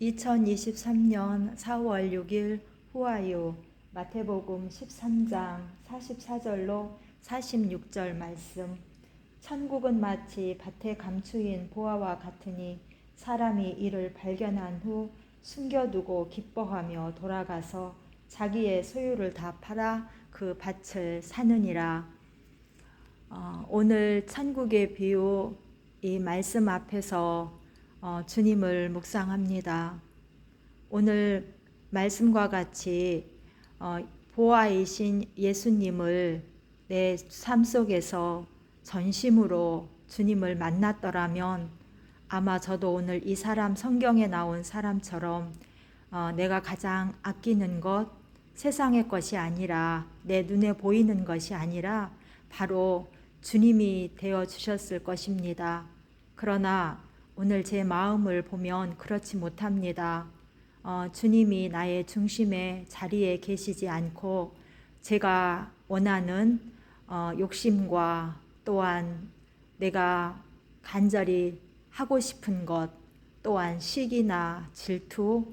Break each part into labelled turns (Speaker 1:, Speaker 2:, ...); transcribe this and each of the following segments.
Speaker 1: 2023년 4월 6일 후아유 마태복음 13장 44절로 46절 말씀 천국은 마치 밭에 감추인 보화와 같으니 사람이 이를 발견한 후 숨겨두고 기뻐하며 돌아가서 자기의 소유를 다 팔아 그 밭을 사느니라. 어, 오늘 천국의 비유 이 말씀 앞에서 어, 주님을 묵상합니다. 오늘 말씀과 같이 어, 보아이신 예수님을 내 삶 속에서 전심으로 주님을 만났더라면 아마 저도 오늘 이 사람 성경에 나온 사람처럼 어, 내가 가장 아끼는 것 세상의 것이 아니라 내 눈에 보이는 것이 아니라 바로 주님이 되어 주셨을 것입니다. 그러나 오늘 제 마음을 보면 그렇지 못합니다. 어, 주님이 나의 중심의 자리에 계시지 않고 제가 원하는 어, 욕심과 또한 내가 간절히 하고 싶은 것 또한 시기나 질투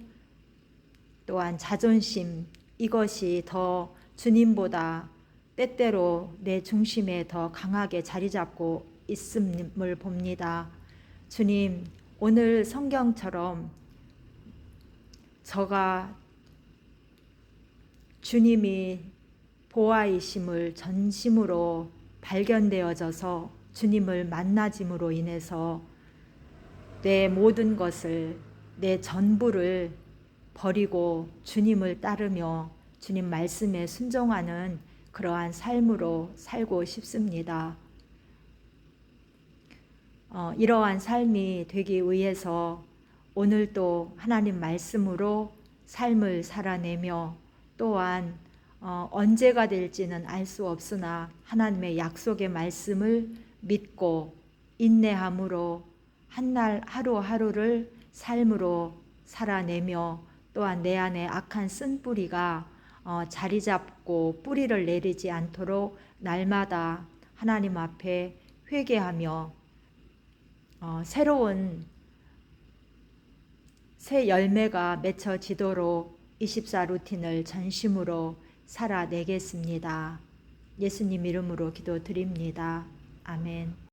Speaker 1: 또한 자존심 이것이 더 주님보다 때때로 내 중심에 더 강하게 자리 잡고 있음을 봅니다. 주님, 오늘 성경처럼 저가 주님이 보아이심을 전심으로 발견되어져서 주님을 만나짐으로 인해서 내 모든 것을 내 전부를 버리고 주님을 따르며 주님 말씀에 순종하는 그러한 삶으로 살고 싶습니다. 어, 이러한 삶이 되기 위해서 오늘도 하나님 말씀으로 삶을 살아내며 또한 어, 언제가 될지는 알 수 없으나 하나님의 약속의 말씀을 믿고 인내함으로 한 날 하루하루를 삶으로 살아내며 또한 내 안에 악한 쓴뿌리가 어, 자리 잡고 뿌리를 내리지 않도록 날마다 하나님 앞에 회개하며 어, 새로운 새 열매가 맺혀지도록 24 루틴을 전심으로 살아내겠습니다. 예수님 이름으로 기도드립니다. 아멘.